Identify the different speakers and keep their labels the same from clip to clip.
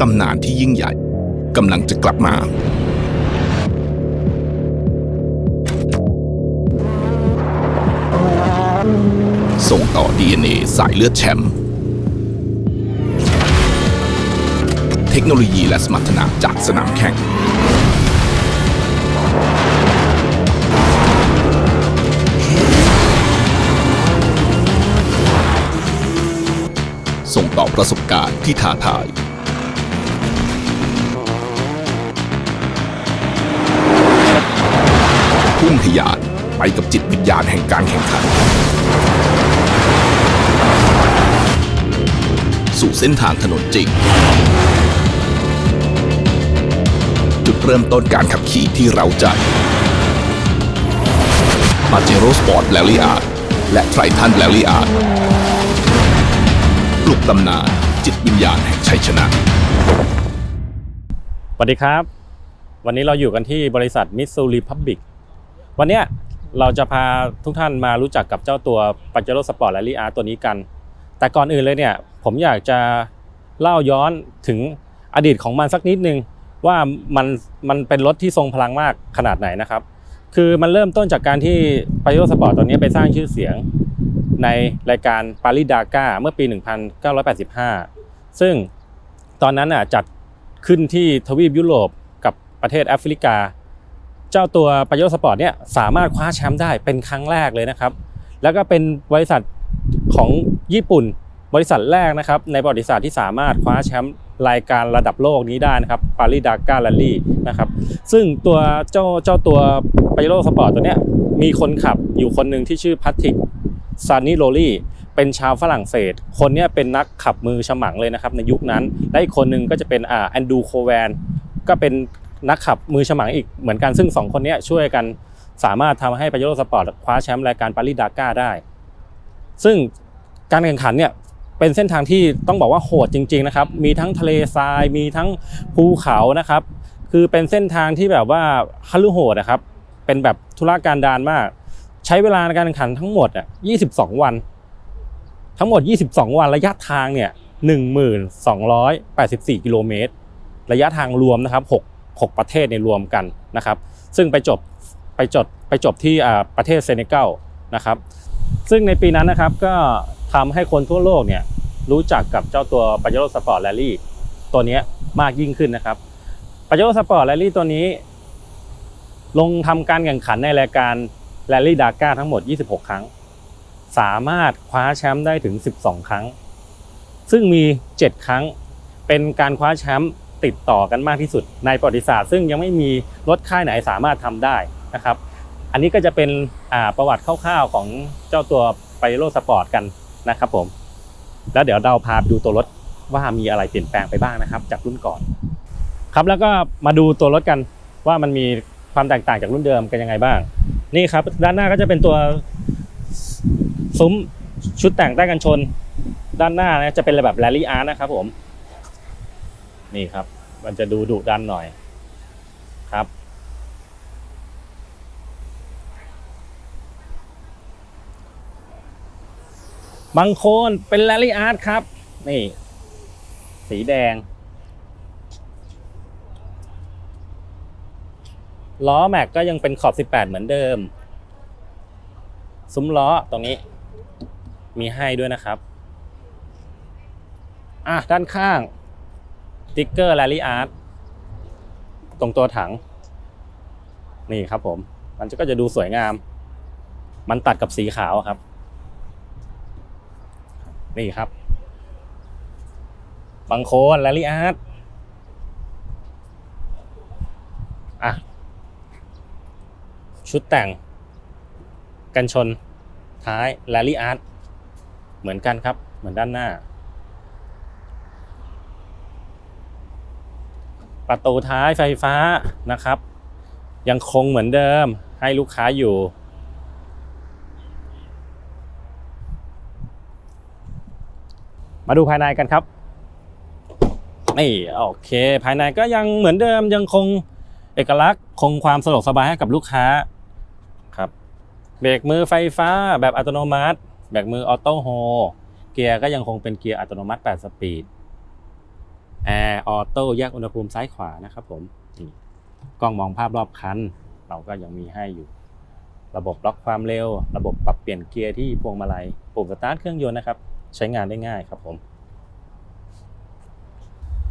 Speaker 1: ตำนานที่ยิ่งใหญ่กำลังจะกลับมา ส่งต่อ DNA สายเลือดแชมป์เทคโนโลยีและสมรรถนะจากสนามแข่ง ส่งต่อประสบการณ์ที่ท้าทาย ทยาน ไปกับจิตวิญญาณแห่งการแข่งขัน สู่เส้นทางถนนจริง จุดเริ่มต้นการขับขี่ที่เราใจปาเจโร่สปอร์ตแลลี่อาร์และไทรทันแลลี่อาร์ปลุกตำนานจิตวิญญาณแห่งชัยชนะ
Speaker 2: สวัสดีครับ วันนี้เราอยู่กันที่บริษัทมิ t ซูรีพับบิก วันนี้เราจะพาทุกท่านมารู้จักกับเจ้าตัวปัจเจโร่สปอร์ตแ a ลี่อาร์ตัวนี้กัน แต่ก่อนอื่นเลยเนี่ยผมอยากจะเล่าย้อนถึงอดีตของมันสักนิดนึง ว่ามันมันเป็นรถที่ทรงพลังมากขนาดไหนนะครับ คือมันเริ่มต้นจากการที่ปัจเจโร่สปอร์ตตัวนี้ไปสร้างชื่อเสียงในรายการปารีดาก้าเมื่อปี 1985 ซึ่งตอนนั้นอะจัดขึ้นที่ทวีปยุโรปกับประเทศแอฟริกา จ้าตัวปาโยสปอร์ตเนี่ยสามารถคว้าแชมป์ได้เป็นครั้งแรกเลยนะครับ แล้วก็เป็นบริษัทของญี่ปุ่น บริษัทแรกนะครับ ในประวัติศาสตร์ที่สามารถคว้าแชมป์รายการระดับโลกนี้ได้นะครับปารีดาก้าแรลลี่นะครับซึ่งตัวเจ้าเจ้าตัวปาโยสปอร์ตตัวเนี้ยมีคนขับอยู่คนหนึ่งที่ชื่อพัทริกซานิโรลี่เป็นชาวฝรั่งเศส คนเนี้ยเป็นนักขับมือฉมังเลยนะครับในยุคนั้น และอีกคนหนึงก็จะเป็นอ่าแอนดูโคแวนก็เป็น นักขับมือฉมังอีกเหมือนกันซึ่งสองคนนี้ช่วยกันสามารถทำให้ปาโยสปอร์ตคว้าแชมป์รายการปารีสดาก้าได้ ซึ่งการแข่งขันเนี่ยเป็นเส้นทางที่ต้องบอกว่าโหดจริง ๆนะครับ มีทั้งทะเลทราย มีทั้งภูเขานะครับ คือเป็นเส้นทางที่แบบว่าฮัลลุโหดนะครับ เป็นแบบธุรการดารมาก ใช้เวลาในการแข่งขันทั้งหมดอะ22 วัน ทั้งหมด 22 วันระยะทางเนี่ย1284 กิโลเมตร ระยะทางรวมนะครับ 6 ประเทศในรวมกันนะครับ ซึ่งไปจบไปจดไปจบที่ประเทศเซเนกัลนะครับ ซึ่งในปีนั้นนะครับก็ทำให้คนทั่วโลกเนี่ยรู้จักกับเจ้าตัวปาเจโร่สปอร์ตแรลลี่ตัวนี้มากยิ่งขึ้นนะครับปาเจโร่สปอร์ตแรลลี่ตัวนี้ ลงทำการแข่งขันในรายการแรลลี่ดาก้าทั้งหมด 26 ครั้ง สามารถคว้าแชมป์ได้ถึง 12 ครั้ง ซึ่งมี 7 ครั้งเป็นการคว้าแชมป์ ติดต่อกันมากที่สุดในประวัติศาสตร์ ซึ่งยังไม่มีรถค่ายไหนสามารถทำได้นะครับ อันนี้ก็จะเป็นประวัติคร่าวๆของเจ้าตัวไปโรสปอร์ตกันนะครับผม แล้วเดี๋ยวเราพาดูตัวรถว่ามีอะไรเปลี่ยนแปลงไปบ้างนะครับ จากรุ่นก่อน ครับแล้วก็มาดูตัวรถกันว่ามันมีความแตกต่างจากรุ่นเดิมกันยังไงบ้าง นี่ครับด้านหน้าก็จะเป็นตัวซุ้มชุดแต่งใต้กันชน ด้านหน้านะจะเป็นแบบแรลลี่อาร์นะครับผม นี่ครับ มันจะดูดุดันหน่อยครับ บางโคนเป็นแรลลี่อาร์ตครับ นี่ สีแดง ล้อแม็กก็ยังเป็นขอบ 18 เหมือนเดิม ซุ้มล้อตรงนี้ มีให้ด้วยนะครับ อะ ด้านข้าง ติ๊กเกอร์แรลลี่อาร์ตตรงตัวถัง นี่ครับผม มันก็จะดูสวยงาม มันตัดกับสีขาวครับ นี่ครับบางโคนแรลลี่อาร์ตอะ ชุดแต่ง กันชนท้ายแรลลี่อาร์ตเหมือนกันครับ เหมือนด้านหน้า ประตูท้ายไฟฟ้านะครับ ยังคงเหมือนเดิมให้ลูกค้าอยู่ มาดูภายในกันครับนี่โอเค ภายในก็ยังเหมือนเดิมยังคงเอกลักษณ์คงความสะดวกสบายให้กับลูกค้าครับเบรกมือไฟฟ้าแบบอัตโนมัติเบรกมือออโต้โฮเกียร์ก็ยังคงเป็นเกียร์อัตโนมัติ 8 สปีด แอร์ออโต้แยกอุณหภูมิซ้ายขวานะครับผมนี่กล้องมองภาพรอบคัน เราก็ยังมีให้อยู่ ระบบล็อกความเร็ว ระบบปรับเปลี่ยนเกียร์ที่พวงมาลัยปุ่มสตาร์ทเครื่องยนต์นะครับ ใช้งานได้ง่ายครับผม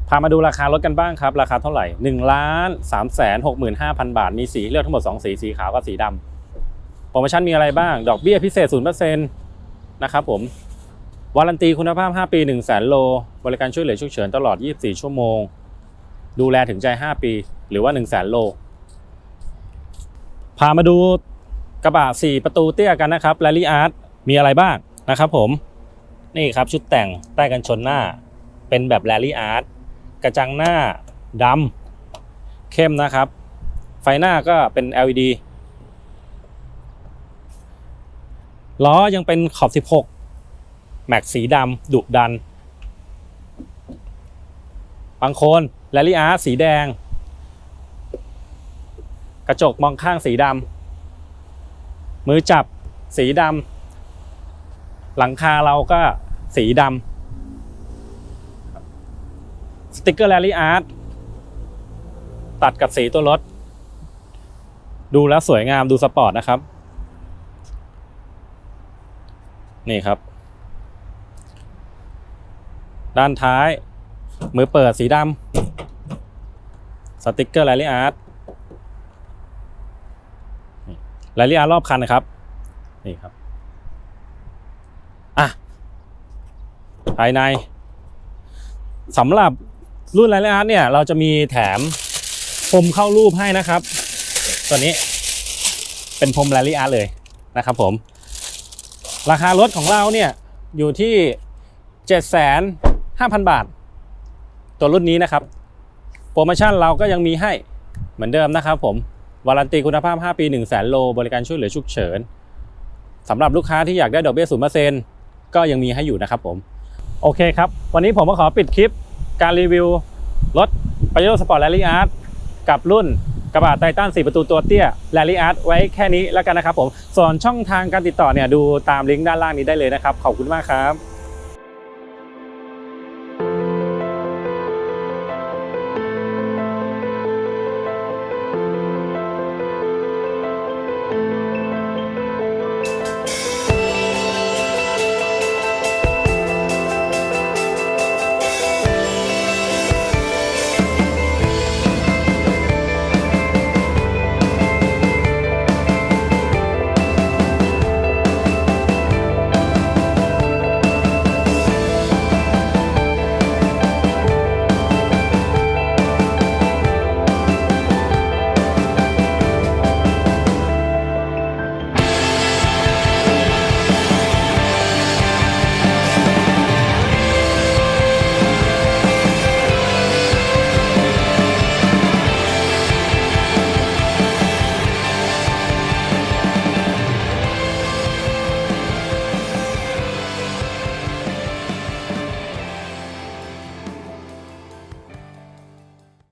Speaker 2: พามาดูราคารถกันบ้างครับ ราคาเท่าไหร่1ล้าน3 6 5 0 0 0บาท มีสีเลือกทั้งหมด 2 สี สีขาวกับสีดำโปรโมชั่นมีอะไรบ้าง ดอกเบี้ยพิเศษ0%นะครับผม วารันตีคุณภาพ 5 ปี 1 0 0 0 0 0 โล บริการช่วยเหลือฉุกเฉินตลอด 24 ชั่วโมง ดูแลถึงใจ 5 ปี หรือว่า 1 0 0 0 0 0 โล พามาดูกระบะ 4 ประตูเตี้ยกันนะครับ r a l l y Art มีอะไรบ้างนะครับผม นี่ครับชุดแต่งใต้กันชนหน้า เป็นแบบ r a l l y Art กระจังหน้าดำเข้มนะครับ ไฟหน้าก็เป็น LED ล้อยังเป็นขอบ 16 แม็กสีดำดุดัน บางโคนแลลี่อาร์สีแดง กระจกมองข้างสีดำมือจับสีดำหลังคาเราก็สีดำสติกเกอร์แลลี่อาร์ตตัดกับสีตัวรถ ดูแล้วสวยงามดูสปอร์ตนะครับ นี่ครับ ด้านท้าย มือเปิดสีดำสติกเกอร์แรลลี่อาร์ตแรลลี่อาร์ตรอบคันนะครับ นี่ครับอะภายในสำหรับรุ่นไรอาร์ตเนี่ย เราจะมีแถมพรมเข้ารูปให้นะครับ ตัวนี้เป็นพรมแรลลี่อาร์ตเลยนะครับผม ราคารถของเราเนี่ยอยู่ที่ 5,000 บาท ตัวรุ่นนี้นะครับ โปรโมชั่นเราก็ยังมีให้เหมือนเดิมนะครับผม วารันตีคุณภาพ 5 ปี 1 0 0 0 0แโล บริการช่วยเหลือฉุกเฉินสำหรับลูกค้าที่อยากได้ดอกเบี้ย0%ก็ยังมีให้อยู่นะครับผม โอเคครับ วันนี้ผมก็ขอปิดคลิป การรีวิวรถ p a j e r o Sport Rally Art กับรุ่นกระบะไททัน4ประตูตัวเตี้ย Rally Art ไว้แค่นี้แล้วกันนะครับผม ส่วนช่องทางการติดต่อเนี่ยดูตามลิงก์ด้านล่างนี้ได้เลยนะครับ ขอบคุณมากครับ